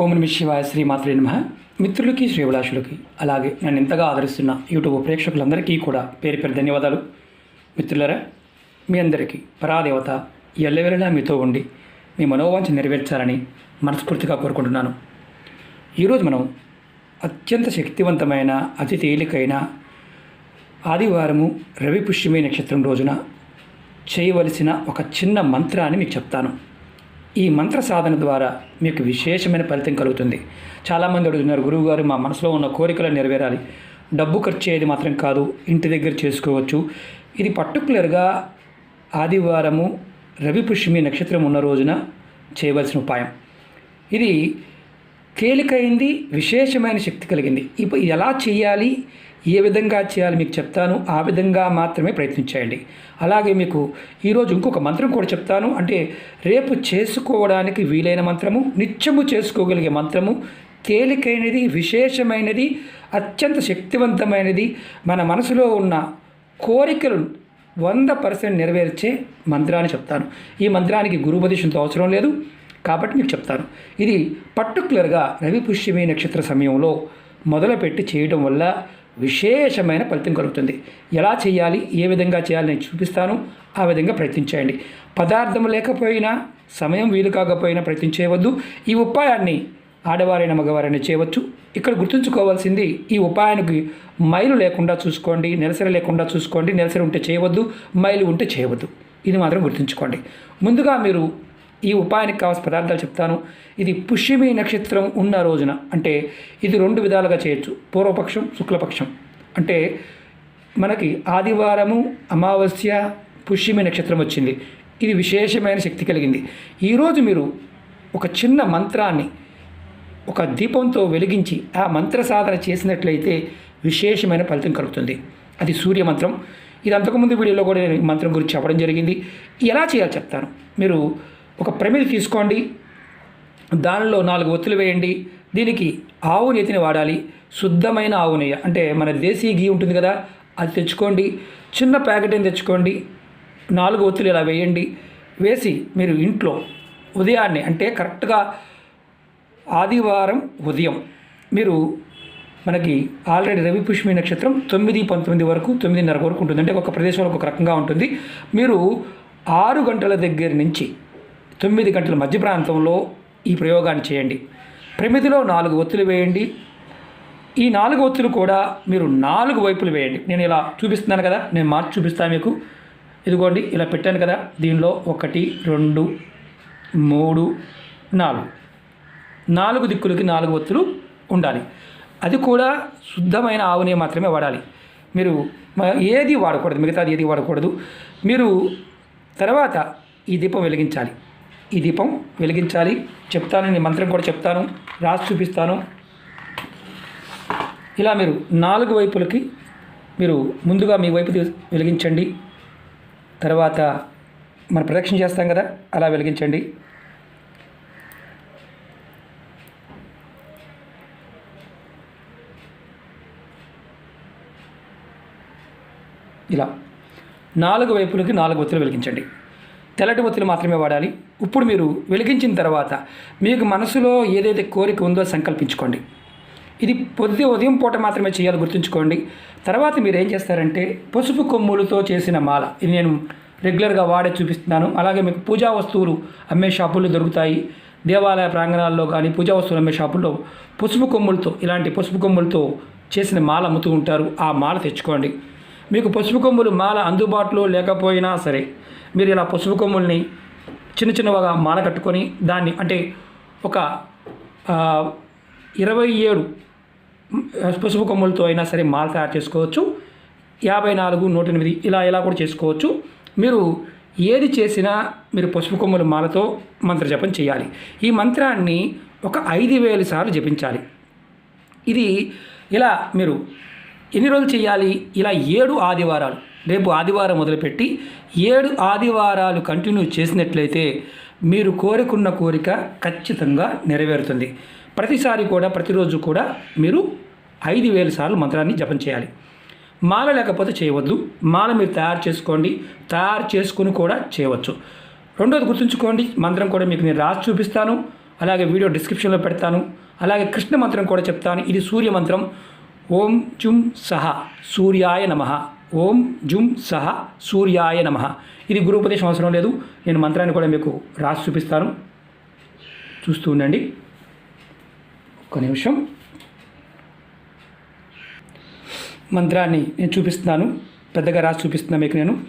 ఓం నమ శివాయ శ్రీమాత్రే నమ. మిత్రులకి శ్రీవిలాసులకి అలాగే నన్ను ఇంతగా ఆదరిస్తున్న యూట్యూబ్ ప్రేక్షకులందరికీ కూడా పేరు పేరు ధన్యవాదాలు. మిత్రులరా మీ అందరికీ పరాదేవత ఎల్లవేళలా మీతో ఉండి మీ మనోవాంఛ నెరవేర్చాలని మనస్ఫూర్తిగా కోరుకుంటున్నాను. ఈరోజు మనం అత్యంత శక్తివంతమైన అతి తేలికైన ఆదివారము రవి పుష్యమి నక్షత్రం రోజున చేయవలసిన ఒక చిన్న మంత్రాన్ని మీకు చెప్తాను. ఈ మంత్ర సాధన ద్వారా మీకు విశేషమైన ఫలితం కలుగుతుంది. చాలామంది అడుగుతున్నారు గురువుగారు మా మనసులో ఉన్న కోరికలు నెరవేరాలి. డబ్బు ఖర్చు అయ్యేది మాత్రం కాదు ఇంటి దగ్గర చేసుకోవచ్చు. ఇది పర్టికులర్గా ఆదివారము రవి పుష్యమి నక్షత్రం ఉన్న రోజున చేయవలసిన ఉపాయం. ఇది తేలికైంది విశేషమైన శక్తి కలిగింది. ఇప్పుడు ఎలా చేయాలి ఏ విధంగా చేయాలి మీకు చెప్తాను ఆ విధంగా మాత్రమే ప్రయత్నించేయండి అలాగే మీకు ఈరోజు ఇంకొక మంత్రం కూడా చెప్తాను అంటే రేపు చేసుకోవడానికి వీలైన మంత్రము నిత్యము చేసుకోగలిగే మంత్రము తేలికైనది విశేషమైనది అత్యంత శక్తివంతమైనది మన మనసులో ఉన్న కోరికలు వంద పర్సెంట్ నెరవేర్చే మంత్రాన్ని చెప్తాను. ఈ మంత్రానికి గురుపదేశంతో అవసరం లేదు కాబట్టి మీకు చెప్తాను. ఇది పర్టికులర్గా రవి పుష్యమి నక్షత్ర సమయంలో మొదలుపెట్టి చేయడం వల్ల విశేషమైన ఫలితం కలుగుతుంది. ఎలా చేయాలి? ఏ విధంగా చేయాలి? నేను చూపిస్తాను. ఆ విధంగా ప్రయత్నించేయండి. పదార్థం లేకపోయినా సమయం వీలు కాకపోయినా ప్రయత్నించేయవద్దు ఈ ఉపాయాన్ని ఆడవారైన మగవారైనా చేయవచ్చు. ఇక్కడ గుర్తుంచుకోవాల్సింది ఈ ఉపాయానికి మైలు లేకుండా చూసుకోండి నెలసరి లేకుండా చూసుకోండి నెలసరి ఉంటే చేయవద్దు మైలు ఉంటే చేయవద్దు. ఇది మాత్రం గుర్తుంచుకోండి. ముందుగా మీరు ఈ ఉపాయానికి కావాల్సిన పదార్థాలు చెప్తాను. ఇది పుష్యమి నక్షత్రం ఉన్న రోజున అంటే ఇది రెండు విధాలుగా చేయొచ్చు. పూర్వపక్షం శుక్లపక్షం. అంటే మనకి ఆదివారము అమావాస్య పుష్యమి నక్షత్రం వచ్చింది. ఇది విశేషమైన శక్తి కలిగింది. ఈరోజు మీరు ఒక చిన్న మంత్రాన్ని ఒక దీపంతో వెలిగించి ఆ మంత్ర సాధన చేసినట్లయితే విశేషమైన ఫలితం కలుగుతుంది. అది సూర్య మంత్రం. ఇది అంతకుముందు వీడియోలో కూడా నేను మంత్రం గురించి చెప్పడం జరిగింది. ఎలా చేయాలో చెప్తాను. మీరు ఒక ప్రమిది తీసుకోండి. దానిలో నాలుగు ఒత్తులు వేయండి. దీనికి ఆవు నెయ్యిని వాడాలి. శుద్ధమైన ఆవు నెయ్యి. అంటే మన దేశీ గీ ఉంటుంది కదా అది తెచ్చుకోండి. చిన్న ప్యాకెట్ అని తెచ్చుకోండి. నాలుగు ఒత్తులు ఇలా వేయండి. వేసి మీరు ఇంట్లో ఉదయాన్నే అంటే కరెక్ట్గా ఆదివారం ఉదయం మీరు మనకి ఆల్రెడీ రవి పుష్మి నక్షత్రం తొమ్మిది పంతొమ్మిది వరకు తొమ్మిదిన్నర వరకు ఉంటుంది. అంటే ఒక ప్రదేశంలో ఒక రకంగా ఉంటుంది. మీరు ఆరు గంటల దగ్గర నుంచి తొమ్మిది గంటల మధ్య ప్రాంతంలో ఈ ప్రయోగాన్ని చేయండి. ప్రమిదిలో నాలుగు ఒత్తులు వేయండి. ఈ నాలుగు ఒత్తులు కూడా మీరు నాలుగు వైపులు వేయండి. నేను ఇలా చూపిస్తున్నాను కదా నేను మార్చి చూపిస్తాను మీకు. ఇదిగోండి ఇలా పెట్టాను కదా దీనిలో ఒకటి రెండు మూడు నాలుగు. నాలుగు దిక్కులకి నాలుగు ఒత్తులు ఉండాలి. అది కూడా శుద్ధమైన ఆవునే మాత్రమే వాడాలి. మీరు ఏది వాడకూడదు మిగతాది ఏది వాడకూడదు. మీరు తర్వాత ఈ దీపం వెలిగించాలి. ఈ దీపం వెలిగించాలి. చెప్తాను నేను మంత్రం కూడా చెప్తాను రాసి చూపిస్తాను. ఇలా మీరు నాలుగు వైపులకి మీరు ముందుగా మీ వైపు వెలిగించండి. తర్వాత మనం ప్రదక్షిణ చేస్తాం కదా అలా వెలిగించండి. ఇలా నాలుగు వైపులకి నాలుగు ఒత్తులు వెలిగించండి. తెల్లటి ఒత్తులు మాత్రమే వాడాలి. ఇప్పుడు మీరు వెలిగించిన తర్వాత మీకు మనసులో ఏదైతే కోరిక ఉందో సంకల్పించుకోండి. ఇది పొద్దు ఉదయం పూట మాత్రమే చేయాలి గుర్తుంచుకోండి. తర్వాత మీరు ఏం చేస్తారంటే పసుపు కొమ్ములతో చేసిన మాల. ఇది నేను రెగ్యులర్గా వాడే చూపిస్తున్నాను. అలాగే మీకు పూజా వస్తువులు అమ్మే షాపుల్లో దొరుకుతాయి. దేవాలయ ప్రాంగణాల్లో కానీ పూజా వస్తువులు అమ్మే షాపుల్లో పసుపు కొమ్ములతో ఇలాంటి పసుపు కొమ్ములతో చేసిన మాల అమ్ముతూ ఉంటారు. ఆ మాల తెచ్చుకోండి. మీకు పసుపు కొమ్ములు మాల అందుబాటులో లేకపోయినా సరే మీరు ఇలా పసుపు కొమ్ముల్ని చిన్న చిన్నగా మాల కట్టుకొని దాన్ని అంటే ఒక ఇరవై ఏడు పసుపు కొమ్ములతో అయినా సరే మాల తయారు చేసుకోవచ్చు. యాభై నాలుగు నూట ఎనిమిది ఇలా ఇలా కూడా చేసుకోవచ్చు. మీరు ఏది చేసినా మీరు పసుపు కొమ్ముల మాలతో మంత్ర జపం చేయాలి. ఈ మంత్రాన్ని ఒక ఐదు వేల సార్లు జపించాలి. ఇది ఇలా మీరు ఎన్ని రోజులు చేయాలి? ఇలా ఏడు ఆదివారాలు. రేపు ఆదివారం మొదలుపెట్టి ఏడు ఆదివారాలు కంటిన్యూ చేసినట్లయితే మీరు కోరుకున్న కోరిక ఖచ్చితంగా నెరవేరుతుంది. ప్రతిసారి కూడా ప్రతిరోజు కూడా మీరు ఐదు వేల సార్లు మంత్రాన్ని జపం చేయాలి. మాల లేకపోతే చేయవద్దు. మాల మీరు తయారు చేసుకోండి. తయారు చేసుకుని కూడా చేయవచ్చు. రెండోది గుర్తుంచుకోండి మంత్రం కూడా మీకు నేను రాసి చూపిస్తాను. అలాగే వీడియో డిస్క్రిప్షన్లో పెడతాను. అలాగే కృష్ణ మంత్రం కూడా చెప్తాను. ఇది సూర్య మంత్రం. ఓం జుం సహ సూర్యాయ నమ. ఓం జుం సహ సూర్యాయ నమ. ఇది గురుపదేశం అవసరం లేదు. నేను మంత్రాన్ని కూడా మీకు రాసి చూపిస్తాను. చూస్తూ ఉండండి. ఒక్క నిమిషం. మంత్రాన్ని నేను చూపిస్తున్నాను. పెద్దగా రాసి చూపిస్తున్నాను మీకు నేను.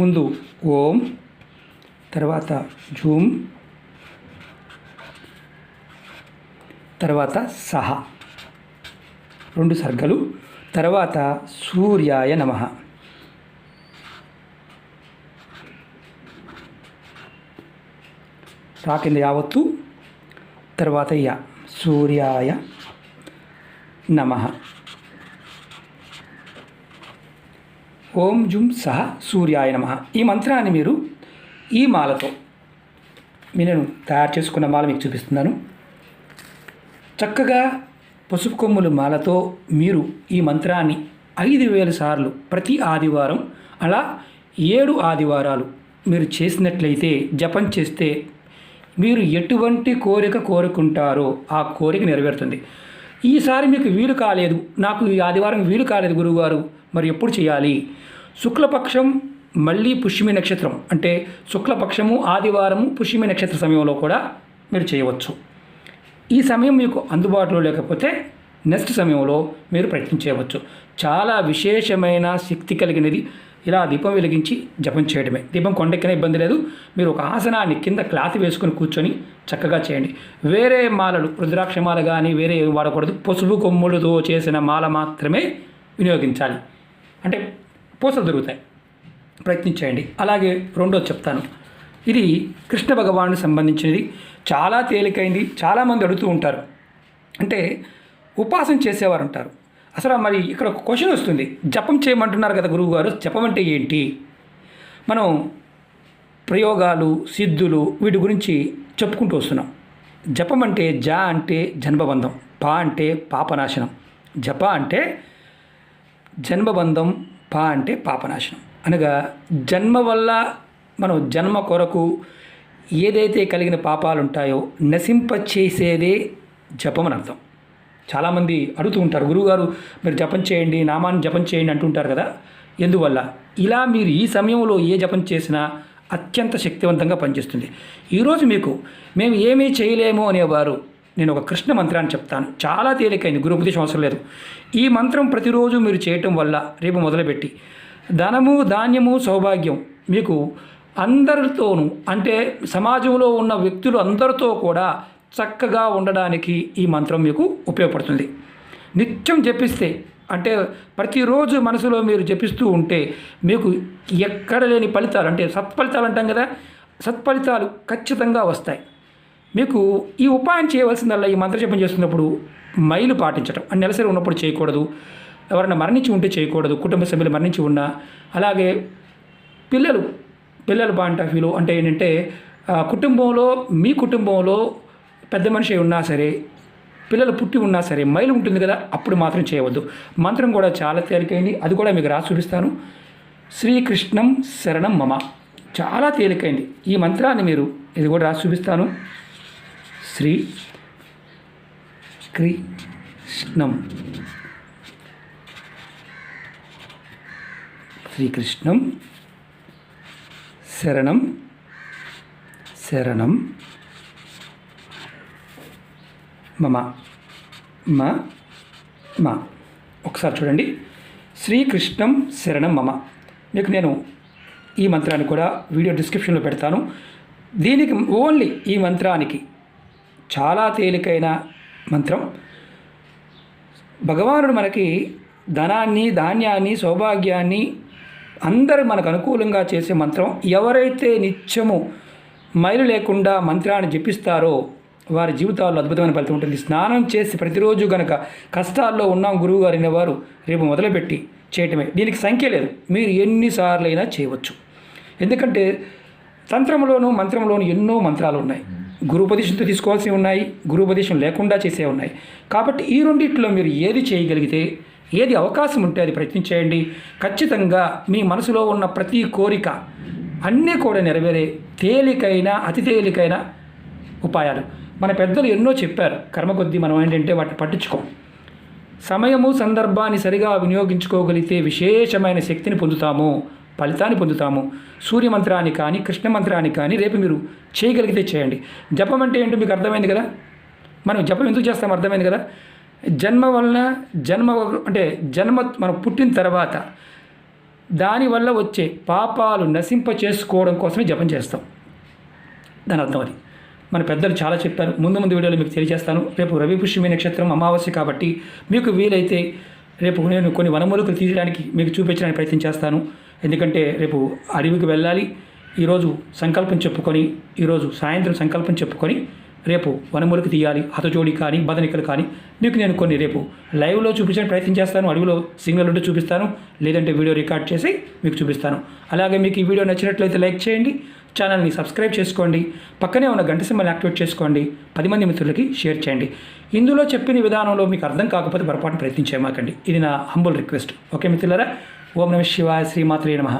ముందు ఓం తర్వాత జూమ్ తర్వాత సహా. రెండు సర్గలు. తర్వాత సూర్యాయ నమ. రాకింది యావత్తు. తర్వాత య సూర్యాయ నమ. ఓం జుం సహ సూర్యాయ నమ. ఈ మంత్రాన్ని మీరు ఈ మాలతో మీ నేను తయారు చేసుకున్న మాల మీకు చూపిస్తున్నాను. చక్కగా పసుపు కొమ్ముల మాలతో మీరు ఈ మంత్రాన్ని ఐదు వేల సార్లు ప్రతి ఆదివారం అలా ఏడు ఆదివారాలు మీరు చేసినట్లయితే జపం చేస్తే మీరు ఎటువంటి కోరిక కోరుకుంటారో ఆ కోరిక నెరవేరుతుంది. ఈసారి మీకు వీలు కాలేదు. నాకు ఈ ఆదివారం వీలు కాలేదు గురువుగారు. మరి ఎప్పుడు చేయాలి? శుక్లపక్షం మళ్ళీ పుష్యమి నక్షత్రం అంటే శుక్లపక్షము ఆదివారము పుష్యమి నక్షత్ర సమయంలో కూడా మీరు చేయవచ్చు. ఈ సమయం మీకు అందుబాటులో లేకపోతే నెక్స్ట్ సమయంలో మీరు ప్రయత్నం చేయవచ్చు. చాలా విశేషమైన శక్తి కలిగినది. ఇలా దీపం వెలిగించి జపం చేయడమే. దీపం కొండెక్కిన ఇబ్బంది లేదు. మీరు ఒక ఆసనాన్ని కింద క్లాత్ వేసుకొని కూర్చొని చక్కగా చేయండి. వేరే మాలలు రుద్రాక్ష మాల కానీ వేరే వాడకూడదు. పసుపు కొమ్ములతో చేసిన మాల మాత్రమే వినియోగించాలి. అంటే పూసలు దొరుకుతాయి. ప్రయత్నించేయండి అలాగే రెండోది చెప్తాను. ఇది కృష్ణ భగవానుకు సంబంధించినది. చాలా తేలికైంది చాలామంది అడుగుతూ ఉంటారు. అంటే ఉపాసన చేసేవారు ఉంటారు. అసలు మరి ఇక్కడ ఒక క్వశ్చన్ వస్తుంది. జపం చేయమంటున్నారు కదా గురువు గారు జపం అంటే ఏంటి? మనం ప్రయోగాలు సిద్ధులు వీటి గురించి చెప్పుకుంటూ వస్తున్నాం. జపం అంటే జ అంటే జన్మబంధం పా అంటే పాపనాశనం. జప అంటే జన్మబంధం పా అంటే పాపనాశనం. అనగా జన్మ వల్ల మనం జన్మ కొరకు ఏదైతే కలిగిన పాపాలు ఉంటాయో నశింప చేసేదే జపం అని అర్థం. చాలామంది అడుగుతూ ఉంటారు గురువుగారు మీరు జపం చేయండి నామాన్ని జపం చేయండి అంటుంటారు కదా. ఎందువల్ల? ఇలా మీరు ఈ సమయంలో ఏ జపం చేసినా అత్యంత శక్తివంతంగా పనిచేస్తుంది. ఈరోజు మీకు మేము ఏమీ చేయలేము అనేవారు నేను ఒక కృష్ణ మంత్రాన్ని చెప్తాను. చాలా తేలికైంది గురు ఉపదేశం అవసరం లేదు. ఈ మంత్రం ప్రతిరోజు మీరు చేయటం వల్ల రేపు మొదలుపెట్టి ధనము ధాన్యము సౌభాగ్యం మీకు అందరితోనూ అంటే సమాజంలో ఉన్న వ్యక్తులు అందరితో కూడా చక్కగా ఉండడానికి ఈ మంత్రం మీకు ఉపయోగపడుతుంది. నిత్యం జపిస్తే అంటే ప్రతిరోజు మనసులో మీరు జపిస్తూ ఉంటే మీకు ఎక్కడ లేని ఫలితాలు అంటే సత్ఫలితాలు అంటాం కదా సత్ఫలితాలు ఖచ్చితంగా వస్తాయి. మీకు ఈ ఉపాయం చేయవలసిందల్లా ఈ మంత్రజపం చేస్తున్నప్పుడు మైలు పాటించడం అని నెలసరి ఉన్నప్పుడు చేయకూడదు. ఎవరైనా మరణించి ఉంటే చేయకూడదు. కుటుంబ సభ్యులు మరణించి ఉన్నా అలాగే పిల్లలు పిల్లల పాయింట్ ఆఫ్ వ్యూలో అంటే ఏంటంటే కుటుంబంలో మీ కుటుంబంలో పెద్ద మనిషి ఉన్నా సరే పిల్లలు పుట్టి ఉన్నా సరే మైలు ఉంటుంది కదా అప్పుడు మాత్రం చేయవద్దు. మంత్రం కూడా చాలా తేలికైంది. అది కూడా మీకు రాసి చూపిస్తాను. శ్రీకృష్ణం శరణం మమ. చాలా తేలికైంది. ఈ మంత్రాన్ని మీరు ఇది కూడా రాసి చూపిస్తాను. శ్రీ కృష్ణం శ్రీకృష్ణం శరణం శరణం. మమ మ మా. ఒకసారి చూడండి. శ్రీకృష్ణం శరణం మమ. మీకు నేను ఈ మంత్రాన్ని కూడా వీడియో డిస్క్రిప్షన్లో పెడతాను. దీనికి ఓన్లీ ఈ మంత్రానికి చాలా తేలికైన మంత్రం. భగవానుడు మనకి ధనాన్ని ధాన్యాన్ని సౌభాగ్యాన్ని అందరు మనకు అనుకూలంగా చేసే మంత్రం ఎవరైతే నిత్యము మైలు లేకుండా మంత్రాన్ని జపిస్తారో వారి జీవితాల్లో అద్భుతమైన ఫలితం ఉంటుంది. స్నానం చేసి ప్రతిరోజు గనక కష్టాల్లో ఉన్నాం గురువు గారు అనేవారు రేపు మొదలుపెట్టి చేయటమే. దీనికి సంఖ్య లేదు. మీరు ఎన్నిసార్లు అయినా చేయవచ్చు. ఎందుకంటే తంత్రంలోనూ మంత్రంలోనూ ఎన్నో మంత్రాలు ఉన్నాయి. గురుపదేశంతో తీసుకోవాల్సి ఉన్నాయి గురుపదేశం లేకుండా చేసే ఉన్నాయి. కాబట్టి ఈ రెండిట్లో మీరు ఏది చేయగలిగితే ఏది అవకాశం ఉంటే అది ప్రయత్నించేయండి. ఖచ్చితంగా మీ మనసులో ఉన్న ప్రతి కోరిక అన్నీ కూడా నెరవేరే తేలికైన అతి తేలికైన ఉపాయాలు. మన పెద్దలు ఎన్నో చెప్పారు. కర్మ కొద్దీ మనం ఏంటంటే వాటిని పట్టించుకోం. సమయము సందర్భాన్ని సరిగా వినియోగించుకోగలిగితే విశేషమైన శక్తిని పొందుతాము ఫలితాన్ని పొందుతాము. సూర్య మంత్రాన్ని కానీ కృష్ణ మంత్రాన్ని కానీ రేపు మీరు చేయగలిగితే చేయండి. జపం అంటే ఏంటో మీకు అర్థమైంది కదా? మనం జపం ఎందుకు చేస్తాం? అర్థమైంది కదా? జన్మ వలన జన్మ అంటే జన్మ మనం పుట్టిన తర్వాత దానివల్ల వచ్చే పాపాలు నశింప చేసుకోవడం కోసమే జపం చేస్తాం. దాని అర్థం అది. మన పెద్దలు చాలా చెప్పారు. ముందు ముందు వీడియోలో మీకు తెలియజేస్తాను. రేపు రవి పుష్యమి నక్షత్రం అమావాస్య కాబట్టి మీకు వీలైతే రేపు నేను కొన్ని వనమూలికలు తీయడానికి మీకు చూపించడానికి ప్రయత్నం చేస్తాను. ఎందుకంటే రేపు అడవికి వెళ్ళాలి. ఈరోజు సంకల్పం చెప్పుకొని ఈరోజు సాయంత్రం సంకల్పం చెప్పుకొని రేపు వనమూలికి తీయాలి హతజోడి కానీ బదనికలు కానీ. మీకు నేను కొన్ని రేపు లైవ్లో చూపించడానికి ప్రయత్నం చేస్తాను అడవిలో సిగ్నల్ ఉంటే చూపిస్తాను లేదంటే వీడియో రికార్డ్ చేసి మీకు చూపిస్తాను. అలాగే మీకు ఈ వీడియో నచ్చినట్లయితే లైక్ చేయండి ఛానల్ని సబ్స్క్రైబ్ చేసుకోండి పక్కనే ఉన్న గంట సింబల్ యాక్టివేట్ చేసుకోండి పది మంది మిత్రులకి షేర్ చేయండి. ఇందులో చెప్పిన విధానంలో మీకు అర్థం కాకపోతే పొరపాటు ప్రయత్నించేమాకండి ఇది నా హంబుల్ రిక్వెస్ట్. ఓకే మిత్రులరా ఓం నమ శివాయ శ్రీమాత్రే నమ.